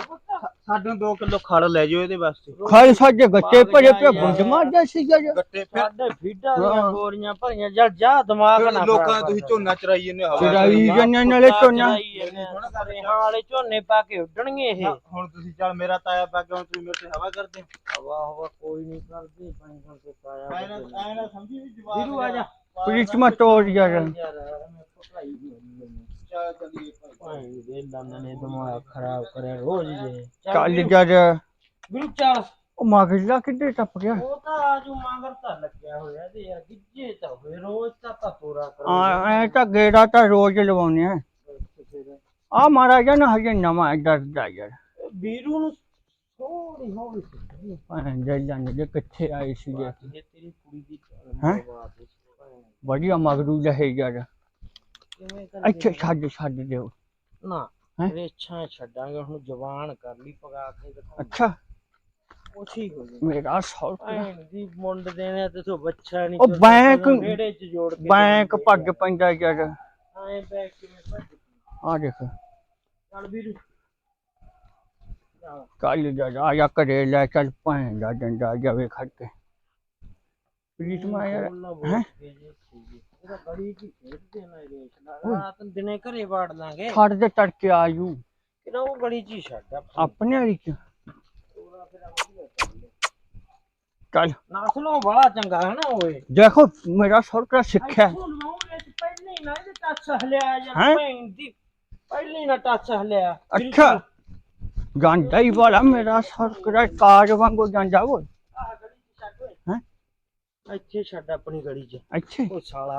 ਸਾਨੂੰ 2 ਕਿਲੋ ਖੜ ਲੈ ਜਿਓ ਇਹਦੇ ਵਾਸਤੇ। ਖਾਲ ਸਾਡੇ ਗੱਟੇ ਭਰੇ ਪੇ ਗੁੰਡ ਮਾਰਦਾ ਸੀ ਯਾਰ ਗੱਟੇ ਫਿਰ ਸਾਡੇ ਫੀਡਾਂ ਦੀਆਂ ਬੋਰੀਆਂ ਭਰੀਆਂ ਚੱਲ ਜਾ ਦਿਮਾਗ ਨਾ ਲੋਕਾਂ ਤੁਸੀਂ ਝੋਨਾ ਚਰਾਈ ਜੰਨੇ ਹਵਾ ਚੜਾਈ ਜੰਨੇ ਨਾਲੇ ਝੋਨਾ। ਰੇਹਾਂ ਵਾਲੇ ਝੋਨੇ ਪਾ ਕੇ ਉੱਡਣਗੇ ਇਹ। ਹੁਣ ਤੁਸੀਂ ਚੱਲ ਮੇਰਾ ਤਾਇਆ ਪਾ ਕੇ ਹੁਣ ਤੁਸੀਂ ਮੇਰੇ ਤੇ ਹਵਾ ਕਰਦੇ ਹਵਾ ਹਵਾ ਕੋਈ ਨਹੀਂ ਕਰਦੇ ਪੈਂਕਾਂ ਤੇ ਪਾਇਆ ਐ ਨਾ ਸਮਝੀ ਵੀ ਜਵਾਬ ਵੀਰੂ ਆ ਜਾ। ਤੋੜ ਯਾਰ ਮੈਂ ਪਕਾਈ ਹੋਈ ਚੱਲ ਚੱਲੀਏ ਭਾਈ ਭਾਈ ਦੇ ਲੰਨ ਨੇ ਦਿਮਾਗ ਖਰਾਬ ਕਰਿਆ ਰੋਜ਼ ਜੇ ਚੱਲ ਯਾਰ ਵੀਰੂ ਚੱਲ ਉਹ ਮਗਰਲਾ ਕਿੱਡੇ ਟੱਪ ਗਿਆ। ਉਹ ਤਾਂ ਆਜੂ ਮੰਗਰ ਤਾਂ ਲੱਗਿਆ ਹੋਇਆ ਤੇ ਯਾਰ ਗਿੱਜੇ ਤਾਂ ਹੋਏ ਰੋਜ਼ ਤਾਂ ਤਾਂ ਪੂਰਾ ਕਰੋ ਆ ਐ ਤਾਂ ਗੇੜਾ ਤਾਂ ਰੋਜ਼ ਲਵਾਉਨੇ ਆ। ਆ ਮਾਰਾ ਜਾਂ ਨਾ ਹਜੇ ਨਵਾਂ ਡਰਦਾ ਯਾਰ। ਵੀਰੂ ਨੂੰ ਥੋੜੀ ਹੌਲੀ ਸਿੱਖੀ ਭੈਣ ਦੇ ਲੰਨ ਦੇ ਕਿੱਥੇ ਆਏ ਸੀ ਜੇ। ਤੇਰੀ ਕੁੜੀ ਦੀ ਹੈਂ? ਬਾਤ ਇਸ ਭਾਈ ਵਧੀਆ ਮਗਰੂ ਰਹੇ ਯਾਰ। ਕਿਵੇਂ ਕਰ ਇੱਥੇ ਛੱਡ ਛੱਡ ਦਿਓ। ਨਾ ਹੈਂ? ਰੇਛਾਂ ਛੱਡਾਂਗੇ ਹੁਣ ਜਵਾਨ ਕਰ ਲਈ ਪਗਾ ਕੇ ਦਿਖਾ ਅੱਛਾ। ਉਛੀ ਹੋ ਜਾ ਮੇਰਾ ਸੌਕਰਾ ਭੈਣ ਦੀ ਮੁੰਡ ਦੇਣੇ ਤੇ ਸੋ ਬੱਚਾ ਨਹੀਂ ਉਹ ਬੈਂਕ ਰੇੜੇ ਚ ਜੋੜ ਕੇ ਬੈਂਕ ਭੱਜ ਪੈਂਦਾ ਯਾਰ। ਐ ਬੈਂਕ ਕਿਵੇਂ ਭੱਜ ਆ ਦੇਖ। ਚੱਲ ਵੀਰੂ। ਕੱਲ ਜਾ ਆ ਜਾ ਘਰੇ ਲੈ ਚੱਲ ਭੈਣ ਦਾ ਡੰਡਾ ਜਾਵੇ ਖੜ ਕੇ। ਪ੍ਰੀਤ ਮਾ ਯਾਰ ਹੈਂ? ਇਹਦਾ ਬੜੀ ਕੀ ਖੇਡਦੇ ਨਾ ਰੇਸ ਨਾਲ ਰਾਤ ਨੂੰ ਦਿਨੇ ਘਰੇ ਵਾੜ ਲਾਂਗੇ ਖੜ ਦੇ ਤੜਕੇ ਆਜੂ ਕਿਹੜਾ ਉਹ ਗਲੀ ਚ ਹੀ ਛੱਡ ਆ ਆਪਣੇ ਵਾਲੀ ਚ ਚੱਲ ਨਸਲੋਂ ਬੜਾ ਚੰਗਾ ਹੈ ਨਾ ਓਏ ਦੇਖੋ ਮੇਰਾ ਸੌਕਰਾ ਸਿੱਖਿਆ ਇੱਥੋਂ ਲਾਉਣੇ ਚ ਪਹਿਲੇ ਹੀ ਨਾ ਇਹਦੇ ਟੱਚ ਹਲਿਆ ਹੈਂ? ਯਾਰ ਭੈਣ ਦੀ ਪਹਿਲੇ ਹੀ ਨਾ ਟੱਚ ਹਲਿਆ ਅੱਛਾ ਜਾਂਦਾ ਹੀ ਵਾਲਾ ਮੇਰਾ ਸੌਕਰਾ ਕਾਜ ਵਾਂਗੂ ਜਾਂਦਾ ਉਹ ਆਹ ਗਲੀ ਚ ਛੱਡ ਓਏ ਹੈਂ? ਇੱਥੇ ਛੱਡ ਆਪਣੀ ਗਲੀ ਚ। ਅੱਛੇ ਉਹ ਸਾਲਾ